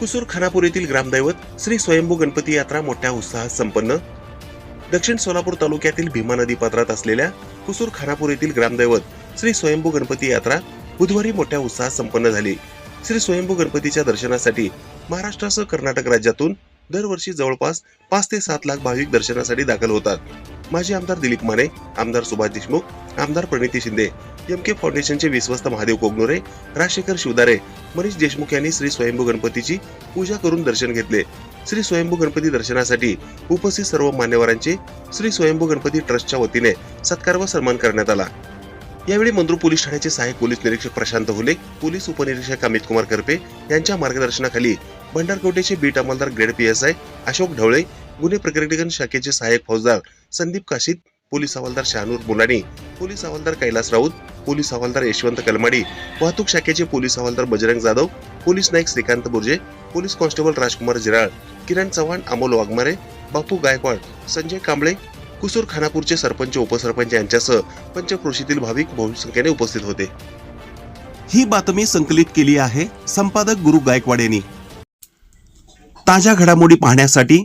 कुसूर खानापूर येथील ग्रामदैवत श्री स्वयंभू गणपती यात्रा मोठ्या उत्साहात संपन्न. दक्षिण सोलापूर तालुक्यातील भीमा नदी पात्रात असलेल्या कुसूर खानापूर येथील ग्रामदैवत श्री स्वयंभू गणपती यात्रा बुधवारी मोठ्या उत्साहात संपन्न झाली. श्री स्वयंभू गणपतीच्या दर्शनासाठी महाराष्ट्रासह कर्नाटक राज्यातून दरवर्षी जवळपास पाच ते सात लाख भाविक दर्शनासाठी दाखल होतात. माजी आमदार दिलीप माने आमदार सुभाष देशमुख आमदार प्रणिती शिंदे एम के फाउंडेशनचे विश्वस्त महादेव कोगनोरे राजशेखर शिवदारे मनीष देशमुख यांनी श्री स्वयंभू गणपतीची पूजा करून दर्शन घेतले. श्री स्वयंभू गणपती दर्शनासाठी उपस्थित सर्व मान्यवरांचे श्री स्वयंभू गणपती ट्रस्टच्या वतीने सत्कार व सन्मान करण्यात आला. यावेळी मंद्रू पोलीस ठाण्याचे सहाय्यक पोलीस निरीक्षक प्रशांत हुले पोलीस उपनिरीक्षक अमित कुमार करपे यांच्या मार्गदर्शनाखाली भंडारकोटेचे beat अंमलदार grade P S I Ashok Dhawale गुन्हे प्रकटीकरण शाखेचे सहाय्यक फौजदार संदीप काशीत पोलीस हवालदार शहानूर मुलानी पोलीस हवालदार कैलास राऊत पोलीस हवालदार यशवंत कलमाडी वाहतूक शाखेचे पोलीस हवालदार Bajrang Jadhav police naik Shrikant Burje police constable Rajkumar Jiral Kiran Chavan Amol Waghmare Bapu Gaikwad Sanjay Kamble Kusur खानापूरचे sarpanch upsarpanch यांच्यासह पंचक्रोशीतील भाविक बहुसंख्येने उपस्थित होते. ही बातमी संकलित केली आहे संपादक गुरु गायकवाड यांनी. ताज्या घडामोडी पाहण्यासाठी